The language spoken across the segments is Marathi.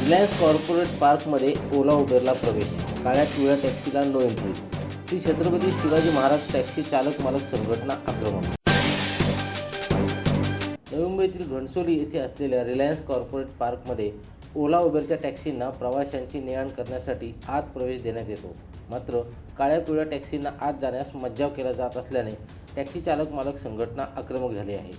रिलायन्स कॉर्पोरेट पार्कमध्ये ओला उबेरला प्रवेश. काळ्या पिवळ्या टॅक्सीला no entry. Shri Chhatrapati Shivaji Maharaj taxi चालक मालक संघटना आक्रमक. नवी मुंबईतील घणसोली येथे असलेल्या रिलायन्स कॉर्पोरेट पार्कमध्ये ओला उबेरच्या टॅक्सींना प्रवाशांची ने आण करण्यासाठी आत प्रवेश देण्यात येतो. मात्र काळ्या पिवळ्या टॅक्सींना आत जाण्यास मज्जाव केला जात असल्याने टॅक्सी चालक मालक संघटना आक्रमक झाली आहे.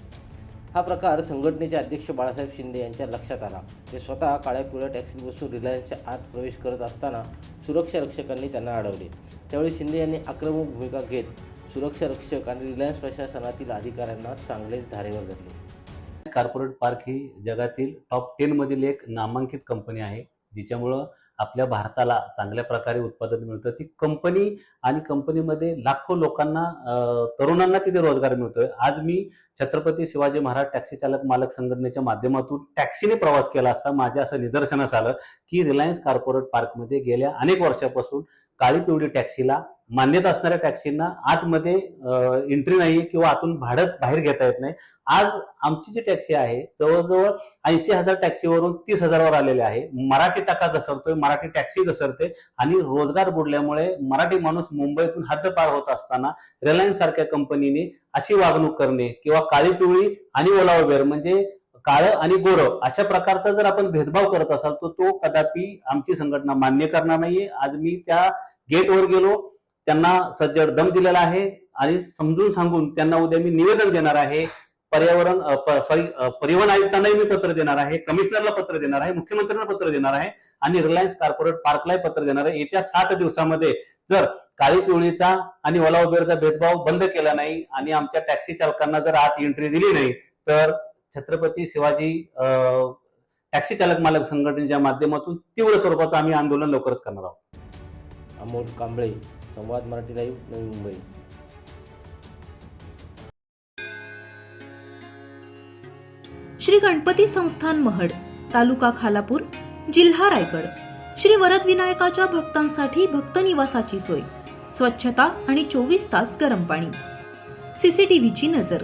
हा प्रकार संघटनेचे अध्यक्ष बाळासाहेब शिंदे यांच्या लक्षात आला. ते स्वतः काळ्या पिवळ्या टॅक्सीत बसून रिलायन्सच्या आत प्रवेश करत असताना सुरक्षा रक्षकांनी त्यांना अडवले. त्यावेळी शिंदे यांनी आक्रमक भूमिका घेत सुरक्षा रक्षक आणि रिलायन्स प्रशासनातील अधिकाऱ्यांना चांगलेच धारेवर धरले. कॉर्पोरेट पार्क ही जगातील टॉप टेनमधील एक नामांकित कंपनी आहे जिच्यामुळं आपल्या भारताला चांगल्या प्रकारे उत्पादन मिळतं ती कंपनी आणि कंपनीमध्ये लाखो लोकांना तरुणांना तिथे रोजगार मिळतोय. आज मी छत्रपती शिवाजी महाराज टॅक्सी चालक मालक संघटनेच्या माध्यमातून टॅक्सीने प्रवास केला असता माझ्या असं निदर्शनास आलं की रिलायन्स कॉर्पोरेट पार्कमध्ये गेल्या अनेक वर्षापासून काळी पिवळी टॅक्सीला मान्यता असणाऱ्या टॅक्सींना आतमध्ये एंट्री नाही किंवा आतून भाडं बाहेर घेता येत नाही. आज आमची जी टॅक्सी आहे जवळजवळ ऐंशी हजार टॅक्सीवरून तीस हजारावर आलेले आहे. मराठी टाका घसरतोय मराठी टॅक्सी घसरते आणि रोजगार बुडल्यामुळे मराठी माणूस मुंबईतून हद्दपार होत असताना रिलायन्स सारख्या कंपनीने अशी वागणूक करणे किंवा काळी पिवळी आणि ओला उबेर म्हणजे काळं आणि गोरं अशा प्रकारचा जर आपण भेदभाव करत असाल तर तो कदापि आमची संघटना मान्य करणार नाहीये. आज मी त्या गेटवर गेलो त्यांना सज्जड दम दिलेला आहे आणि समजून सांगून त्यांना उद्या मी निवेदन देणार आहे. पर्यावरण सॉरी परिवहन आयुक्तांनाही मी पत्र देणार आहे कमिशनरला पत्र देणार आहे मुख्यमंत्र्यांना पत्र देणार आहे आणि रिलायन्स कॉर्पोरेट पार्कलाही पत्र देणार आहे. येत्या सात दिवसामध्ये जर काळी पिवळीचा आणि ओला उबेरचा भेदभाव बंद केला नाही आणि आमच्या टॅक्सी चालकांना जर आत एंट्री दिली नाही तर छत्रपती शिवाजी अं, टॅक्सी चालक मालक संघटनेच्या माध्यमातून तीव्र स्वरूपाचं आम्ही आंदोलन लवकरच करणार आहोत. अमोल कांबळे संवाद मराठी लाईव्ह नवी मुंबई. श्री गणपती संस्थान महड तालुका खालापूर जिल्हा रायगड. श्री वरद विनायकाच्या भक्तांसाठी भक्त निवासाची सोय. स्वच्छता आणि चोवीस तास गरम पाणी. सीसीटीव्हीची नजर.